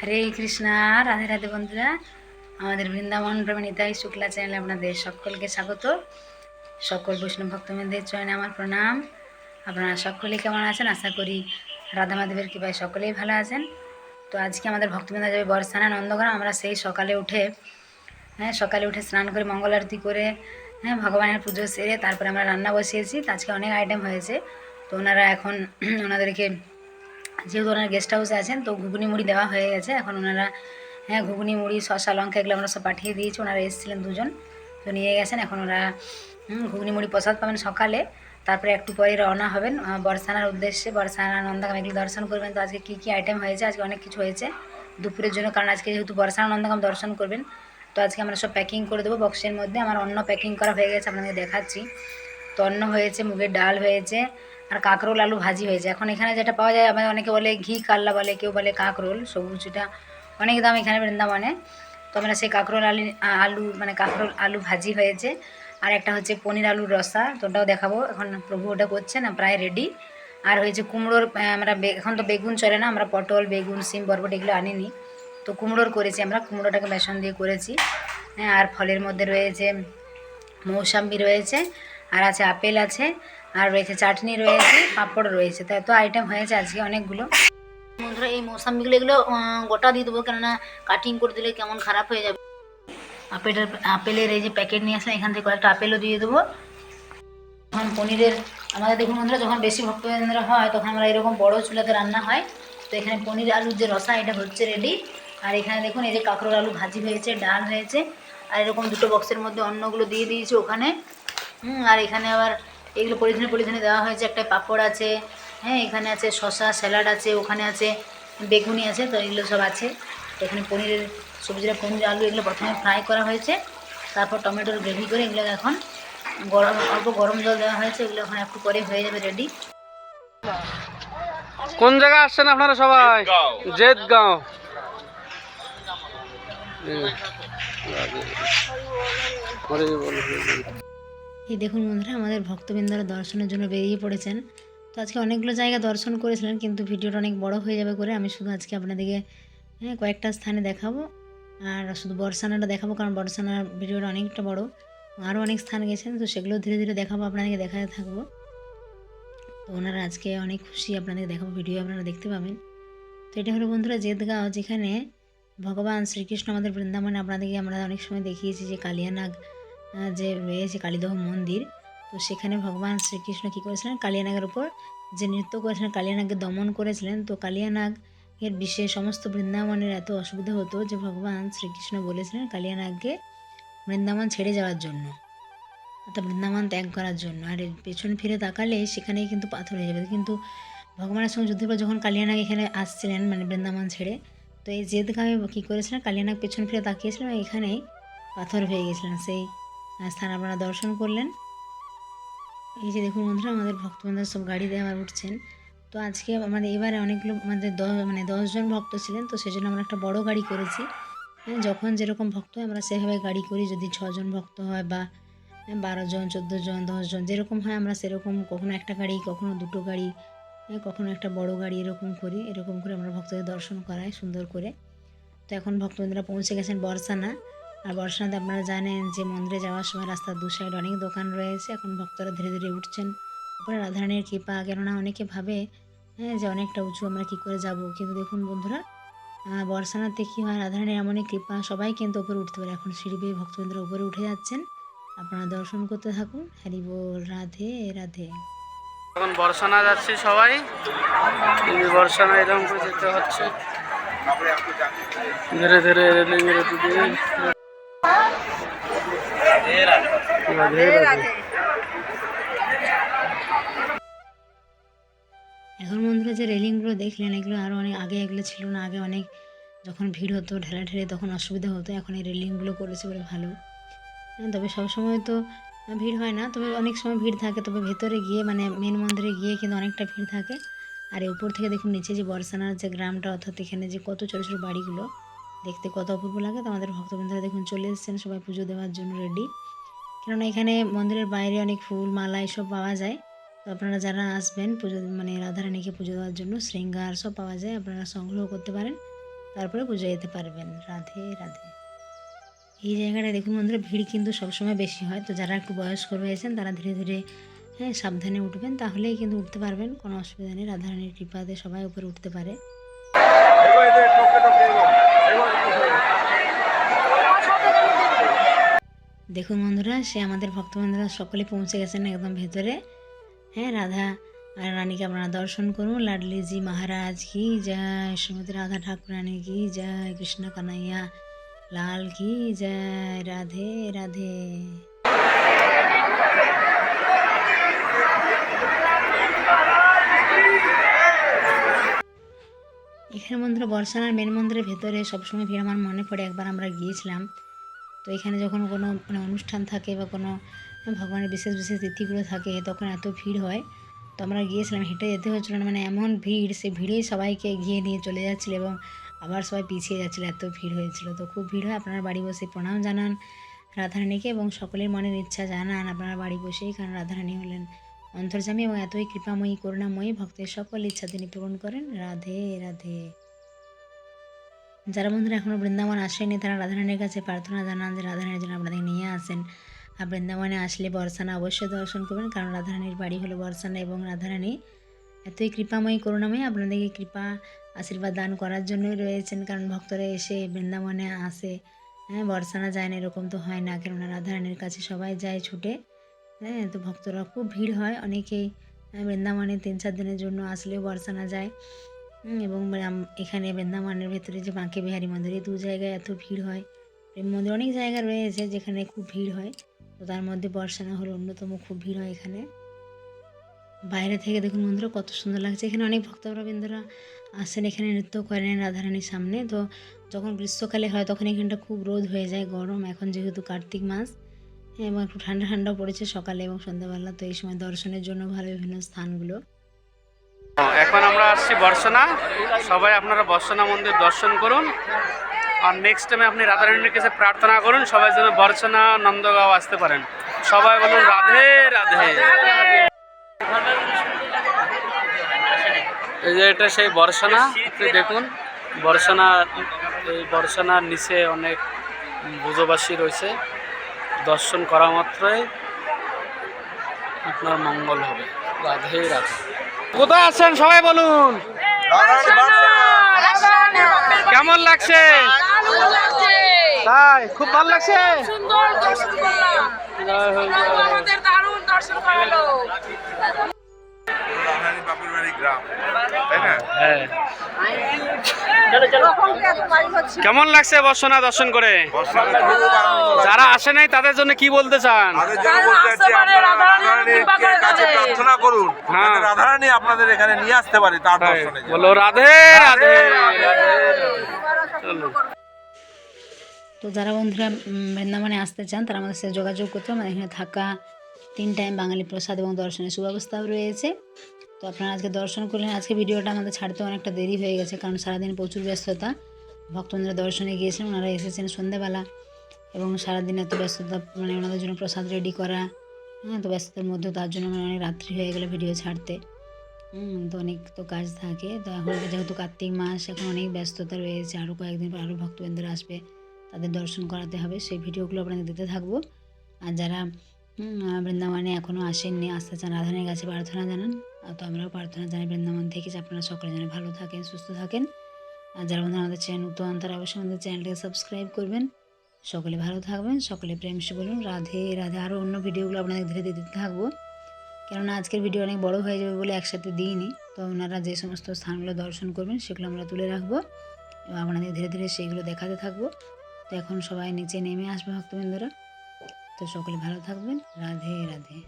হরে কৃষ্ণা, রাধে রাধে বন্ধুরা। আমাদের বৃন্দাবন প্রমিতাই শুক্লা চ্যানেলে আপনাদের সকলকে স্বাগত। সকল বৈষ্ণব ভক্তবৃন্দের চয়নে আমার প্রণাম। আপনারা সকলেই কেমন আছেন? আশা করি রাধা মাধবের কৃপায় সকলেই ভালো আছেন। তো আজকে আমাদের ভক্তবৃন্দ যাবে বর্ষানা নন্দগ্রাম। আমরা সেই সকালে উঠে হ্যাঁ সকালে উঠে স্নান করে মঙ্গল আরতি করে হ্যাঁ ভগবানের পুজো সেরে তারপরে আমরা রান্না বসিয়েছি। আজকে অনেক আইটেম হয়েছে। তো ওনারা এখন, ওনাদেরকে যেহেতু ওনারা গেস্ট হাউসে আছেন, তো ঘুগনি মুড়ি দেওয়া হয়ে গেছে। এখন ওনারা হ্যাঁ ঘুগনি মুড়ি শশা লঙ্কা এগুলো আমরা সব পাঠিয়ে দিয়েছি। ওনারা এসেছিলেন দুজন, তো নিয়ে গেছেন। এখন ওরা ঘুগনি মুড়ি প্রসাদ পাবেন সকালে। তারপরে একটু পরে রওনা হবেন। বর্ষানার উদ্দেশ্যে বর্ষানা নন্দাগাম এগুলো দর্শন করবেন। তো আজকে কী কী আইটেম হয়েছে? আজকে অনেক কিছু হয়েছে দুপুরের জন্য। কারণ আজকে যেহেতু বর্ষানা নন্দাগাম দর্শন করবেন, তো আজকে আমরা সব প্যাকিং করে দেবো বক্সের মধ্যে। আমার অন্য প্যাকিং করা হয়ে গেছে আপনাদের দেখাচ্ছি। তো অন্ন হয়েছে, মুগের ডাল হয়েছে আর কাঁকরোল, আলু ভাজি হয়েছে। এখন এখানে যেটা পাওয়া যায়, আমাদের অনেকে বলে ঘি, কাল্লা বলে, কেউ বলে কাঁকরোল সবুজটা অনেক দাম এখানে বৃন্দাবনে। তো আমরা সেই কাঁকরোল, আলু আলু মানে কাঁকরোল, আলু ভাজি হয়েছে। আর একটা হচ্ছে পনির আলুর রসা, তো ওটাও দেখাবো। এখন প্রভু ওটা করছে না, প্রায় রেডি আর হয়েছে কুমড়োর আমরা এখন তো বেগুন চলে না, আমরা পটল, বেগুন, সিম, বরবট এগুলো আনিনি। তো কুমড়োর করেছি আমরা, কুমড়োটাকে বেসন দিয়ে করেছি। হ্যাঁ আর ফলের মধ্যে রয়েছে মৌসাম্বি রয়েছে, আর আছে আপেল আছে। আর রয়েছে চাটনি রয়েছে পাঁপড় রয়েছে। তাই তো আইটেম হয়েছে আজকে অনেকগুলো। বন্ধুরা এই মৌসাম্বিগুলো এগুলো গোটা দিয়ে দেবো কেননা কাটিং করে দিলে কেমন খারাপ হয়ে যাবে। আপেলের আপেলের এই যে প্যাকেট নিয়ে আসলাম এখান থেকে কয়েকটা আপেলও দিয়ে দেবো। তখন পনিরের আমাদের দেখুন বন্ধুরা যখন বেশি ভক্তকেন্দ্র হয় তখন আমরা এরকম বড় চুলাতে রান্না হয়। তো এখানে পনির আলুর যে রসা এটা হচ্ছে রেডি আর এখানে দেখুন এই যে কাঁকরোল আলু ভাজি হয়েছে ডাল হয়েছে। আর এরকম দুটো বক্সের মধ্যে অন্নগুলো দিয়ে দিয়েছি ওখানে। হুম, আর এখানে আবার এগুলো পলিথিনে পলিথিনে দেওয়া হয়েছে। একটা পাপড় আছে হ্যাঁ এখানে আছে শসা স্যালাড আছে ওখানে আছে বেগুনি আছে তো এগুলো সব আছে। এখানে পনিরের সবজিটা পনির আলু এগুলো প্রথমে ফ্রাই করা হয়েছে। তারপর টমেটোর গ্রেভি করে এগুলো এখন গরম অল্প গরম জল দেওয়া হয়েছে। এগুলো এখন একটু পরে হয়ে যাবে রেডি কোন জায়গায় আসছেন আপনারা সবাই? জেদগাঁও হরে বল। এই দেখুন বন্ধুরা, আমাদের ভক্তবৃন্দরা দর্শনের জন্য বেরিয়ে পড়েছেন। তো আজকে অনেকগুলো জায়গা দর্শন করেছিলেন, কিন্তু ভিডিওটা অনেক বড় হয়ে যাবে করে আমি শুধু আজকে আপনাদেরকে হ্যাঁ কয়েকটা স্থানে দেখাবো। আর শুধু বর্ষানাটা দেখাবো, কারণ বর্ষানার ভিডিওটা অনেকটা বড়। আরও অনেক স্থান গেছেন, তো সেগুলো ধীরে ধীরে দেখাবো, আপনাদেরকে দেখাতে থাকব। তো ওনারা আজকে অনেক খুশি আপনাদের দেখাবো, ভিডিও আপনারা দেখতে পাবেন। তো এটা হলো বন্ধুরা, জেদগাঁও, যেখানে ভগবান শ্রীকৃষ্ণ আমাদের বৃন্দাবনে আপনাদেরকে আমরা অনেক সময় দেখিয়েছি যে কালিয়ানাগ যে রয়েছে কালীদহ মন্দির, তো সেখানে ভগবান শ্রীকৃষ্ণ কী করেছিলেন? কালিয়ানাগের উপর যে নৃত্য করেছিলেন, কালিয়ানাগকে দমন করেছিলেন। তো কালিয়ানাগ এর বিষয়ে সমস্ত বৃন্দাবনের এত অসুবিধা হতো যে ভগবান শ্রীকৃষ্ণ বলেছিলেন কালিয়ানাগকে বৃন্দাবন ছেড়ে যাওয়ার জন্য, অর্থাৎ বৃন্দাবন ত্যাগ করার জন্য। আর পেছন ফিরে তাকালে সেখানেই কিন্তু পাথর হয়ে যাবে। কিন্তু ভগবানের সঙ্গে যুদ্ধের পর যখন কালিয়ানাগ এখানে আসছিলেন মানে বৃন্দাবন ছেড়ে, তো এই জেদগাঁয়ে কী করেছিলেন? কালিয়ানাগ পেছন ফিরে তাকিয়েছিলেন এখানেই পাথর হয়ে গেছিলেন। সেই স্থান আপনারা দর্শন করলেন। এই যে দেখুন বন্ধুরা আমাদের ভক্তবৃন্দ সব গাড়ি দিয়ে আবার উঠছেন। তো আজকে আমাদের এবারে অনেকগুলো আমাদের দশ মানে দশজন ভক্ত ছিলেন তো সেজন্য আমরা একটা বড় গাড়ি করেছি। হ্যাঁ, যখন যেরকম ভক্ত হয় আমরা সেভাবে গাড়ি করি। যদি ছজন ভক্ত হয় বা বারো জন চোদ্দ জন দশজন যেরকম হয় আমরা সেরকম কখনো একটা গাড়ি কখনো দুটো গাড়ি হ্যাঁ, কখনো একটা বড় গাড়ি এরকম করি। এরকম করে আমরা ভক্তদের দর্শন করাই সুন্দর করে। তো এখন ভক্তবৃন্দরা পৌঁছে গেছেন বর্ষানা আর বর্ষানাতে আপনারা জানেন যে মন্দিরে যাওয়ার সময় রাস্তার দু সাইড অনেক দোকান রয়েছে। এখন ভক্তরা ধীরে ধীরে উঠছেন। উপরে রাধারানীর কৃপা, কেননা অনেকে ভাবে হ্যাঁ যে অনেকটা উঁচু, আমরা কী করে যাব? কিন্তু দেখুন বন্ধুরা বর্ষানাতে কী হয়, রাধারানীর এমনই কৃপা, সবাই কিন্তু উপরে উঠতে পারে। এখন সিঁড়ি বেয়ে ভক্তবৃন্দরা উপরে উঠে যাচ্ছেন। আপনারা দর্শন করতে থাকুন। হ্যারি বল, রাধে রাধে। এখন বর্ষানা যাচ্ছি সবাই। বর্ষানা এরকম করে যেতে হচ্ছে। ধীরে ধীরে রেলিং এখন বন্ধুরা যে রেলিংগুলো দেখলেন এগুলো আরও অনেক আগে এগুলো ছিল না আগে অনেক যখন ভিড় হতো ঠেলা ঢেলে তখন অসুবিধা হতো এখন এই রেলিংগুলো করেছে বলে ভালো। হ্যাঁ, তবে সবসময় তো ভিড় হয় না তবে অনেক সময় ভিড় থাকে তবে ভেতরে গিয়ে মানে মেন মন্দিরে গিয়ে কিন্তু অনেকটা ভিড় থাকে। আর এই উপর থেকে দেখুন নিচে যে বর্ষানার যে গ্রামটা অর্থাৎ এখানে যে কত ছোটো ছোটো বাড়িগুলো দেখতে কত অপূর্ব লাগে। তো আমাদের ভক্তবৃন্দরা দেখুন চলে এসেছেন সবাই পুজো দেওয়ার জন্য রেডি কেননা এখানে মন্দিরের বাইরে অনেক ফুল, মালা এসব পাওয়া যায়। তো আপনারা যারা আসবেন পুজো মানে রাধারানীকে পুজো দেওয়ার জন্য, শৃঙ্গার সব পাওয়া যায়, আপনারা সংগ্রহ করতে পারেন। তারপরে পুজো যেতে পারবেন। রাধে রাধে। এই জায়গাটা দেখুন বন্ধুরা ভিড় কিন্তু সবসময় বেশি হয়। তো যারা একটু বয়স্ক রয়েছেন, তারা ধীরে ধীরে হ্যাঁ সাবধানে উঠবেন। তাহলেই কিন্তু উঠতে পারবেন। কোনো অসুবিধা নেই। রাধারানীর কৃপাতে সবাই উপরে উঠতে পারে। দেখুন বন্ধুরা, সে আমাদের ভক্তবন্ধুরা সকলে পৌঁছে গেছেন একদম ভেতরে। হ্যাঁ রাধা আর রানীকে আপনারা দর্শন করুন। লাডলিজি মহারাজ, কি জয়! শ্রীমতী রাধা ঠাকুরানী, কি জয়! কৃষ্ণ কানাইয়া, লাল, কি জয়! রাধে রাধে। এখানে মন্দির বর্ষানার মেন মন্দিরের ভেতরে সবসময় ভিড় আমার মনে পড়ে। একবার আমরা গিয়েছিলাম। তো এখানে যখন কোনো মানে অনুষ্ঠান থাকে বা কোনো ভগবানের বিশেষ বিশেষ তিথিগুলো থাকে, তখন এত ভিড় হয়। তো আমরা গিয়েছিলাম, হেঁটে যেতে হচ্ছিল না মানে এমন ভিড় সে ভিড়েই সবাইকে এগিয়ে নিয়ে চলে যাচ্ছিল এবং আবার সবাই পিছিয়ে যাচ্ছিল, এত ভিড় হয়েছিল। তো খুব ভিড় হয়, আপনারা বাড়ি বসে প্রণাম জানান রাধারানীকে এবং সকলের মনের ইচ্ছা জানান আপনারা বাড়ি বসেই, কারণ রাধারানী হলেন অন্তর্জামী এবং এতই কৃপাময়ী, করুণাময়ী, ভক্তের সকল ইচ্ছা তিনি পূরণ করেন। রাধে রাধে। যারা বন্ধুরা এখনও বৃন্দাবন আসেনি তারা রাধারানীর কাছে প্রার্থনা জানান যে রাধারানীর জন্য আপনাদের নিয়ে আসেন। আর বৃন্দাবনে আসলে বর্ষানা অবশ্যই দর্শন করবেন কারণ রাধারানীর বাড়ি হলো বর্ষানা এবং রাধারানী এতই কৃপাময়ী করুণাময়ী আপনাদেরকে কৃপা আশীর্বাদ দান করার জন্যই রয়েছেন কারণ ভক্তরা এসে বৃন্দাবনে আসে। হ্যাঁ বর্ষানা যায় না এরকম তো হয় না কেননা রাধারানীর কাছে সবাই যায় ছুটে। হ্যাঁ তো ভক্তরা খুব ভিড় হয় অনেকেই। আহ, বৃন্দাবনে তিন চার দিনের জন্য আসলেও বর্ষানা যায়। এবং এখানে বৃন্দাবনের ভেতরে যে বাঁকে বিহারী মন্দির এই দু জায়গায় এত ভিড় হয়। প্রেম মন্দির অনেক জায়গা রয়েছে যেখানে খুব ভিড় হয়। তো তার মধ্যে বর্ষানা হলো অন্যতম খুব ভিড় হয় এখানে। বাইরে থেকে দেখুন বন্ধুরা কত সুন্দর লাগছে। এখানে অনেক ভক্তবৃন্দরা আসেন এখানে নৃত্য করেন রাধারানীর সামনে। তো যখন গ্রীষ্মকালে হয় তখন এখানটা খুব রোদ হয়ে যায় গরম। এখন যেহেতু কার্তিক মাস হ্যাঁ, এবং একটু ঠান্ডা ঠান্ডা পড়েছে সকালে এবং সন্ধ্যাবেলা। তো এই সময় দর্শনের জন্য ভালো বিভিন্ন স্থানগুলো। এখন আমরা আসছি বর্ষনা। সবাই আপনারা বর্ষনা মন্দির দর্শন করুন। আর নেক্সট টাইমে আপনি রাধারানীর কাছে প্রার্থনা করুন, সবাই যেন বর্ষনা নন্দগাঁও আসতে পারেন। সবাই বলুন, রাধে রাধে। এই যে এটা সেই বর্ষনা, আপনি দেখুন, বর্ষনা, এই বর্ষনার নিচে অনেক বুজবাসী রয়েছে। দর্শন করা মাত্রই আপনার মঙ্গল হবে। রাধে রাধে। কোথায় আছেন? সবাই বলুন। কেমন লাগছে? তাই খুব ভালো লাগছে। সুন্দর দর্শন করলাম। আমাদের দারুণ দর্শন করালো। রাধারানী গ্রাম তাই না? হ্যাঁ। কেমন লাগছে বর্ষনা দর্শন করে। যারা আসে নাই তাদের জন্য কি বলতে চান। প্রার্থনা করুন। হ্যাঁ। রাধারানী আপনাদের এখানে নিয়ে আসতে পারে তার দর্শনে বলো রাধে রাধে। তো যারা বন্ধুরা বৃন্দাবনে আসতে চান তারা আমাদের সাথে যোগাযোগ করতে হবে আমাদের এখানে থাকা তিন টাইম বাঙালি প্রসাদ এবং দর্শনের সুব্যবস্থাও রয়েছে। তো আপনারা আজকে দর্শন করলেন। আজকে ভিডিওটা আমাদের ছাড়তে অনেকটা দেরি হয়ে গেছে, কারণ সারাদিন প্রচুর ব্যস্ততা। ভক্তবন্ধুরা দর্শনে গিয়েছিলেন, ওনারা এসেছেন সন্ধ্যেবেলা। এবং সারাদিন এত ব্যস্ততা মানে ওনাদের জন্য প্রসাদ রেডি করা হ্যাঁ তো ব্যস্ততার মধ্যে তার জন্য মানে অনেক রাত্রি হয়ে গেলো ভিডিও ছাড়তে। তো অনেক তো কাজ থাকে। তো এখন যেহেতু কার্তিক মাস, এখন অনেক ব্যস্ততা রয়েছে আরও কয়েকদিন পর আরও ভক্তবৃন্দরা আসবে, তাদের দর্শন করাতে হবে। সেই ভিডিওগুলো আপনাদের দিতে থাকব। আর যারা বৃন্দাবনে এখনও আসেননি। আসতে চান রাধানের কাছে প্রার্থনা জানান। তো আমরাও প্রার্থনা জানাই বৃন্দাবন থেকে যে আপনারা সকলে যেন ভালো থাকেন, সুস্থ থাকেন। আর যারা বন্ধু আমাদের চ্যানেল নতুন তারা অবশ্যই আমাদের চ্যানেলটাকে সাবস্ক্রাইব করবেন। সকলে ভালো থাকবেন, সকলে প্রেম সে বলুন। রাধে রাধে। আরও অন্য ভিডিওগুলো আপনাদের ধীরে ধীরে দিতে থাকব। কেননা আজকের ভিডিও অনেক বড় হয়ে যাবে বলে একসাথে দিইনি। তো ওনারা যে সমস্ত স্থানগুলো দর্শন করবেন, সেগুলো আমরা তুলে রাখব। এবং আপনাদের ধীরে ধীরে সেইগুলো দেখাতে থাকব। তো এখন সবাই নিচে নেমে আসবে ভক্তবৃন্দরা। তো সকলে ভালো থাকবেন। রাধে রাধে।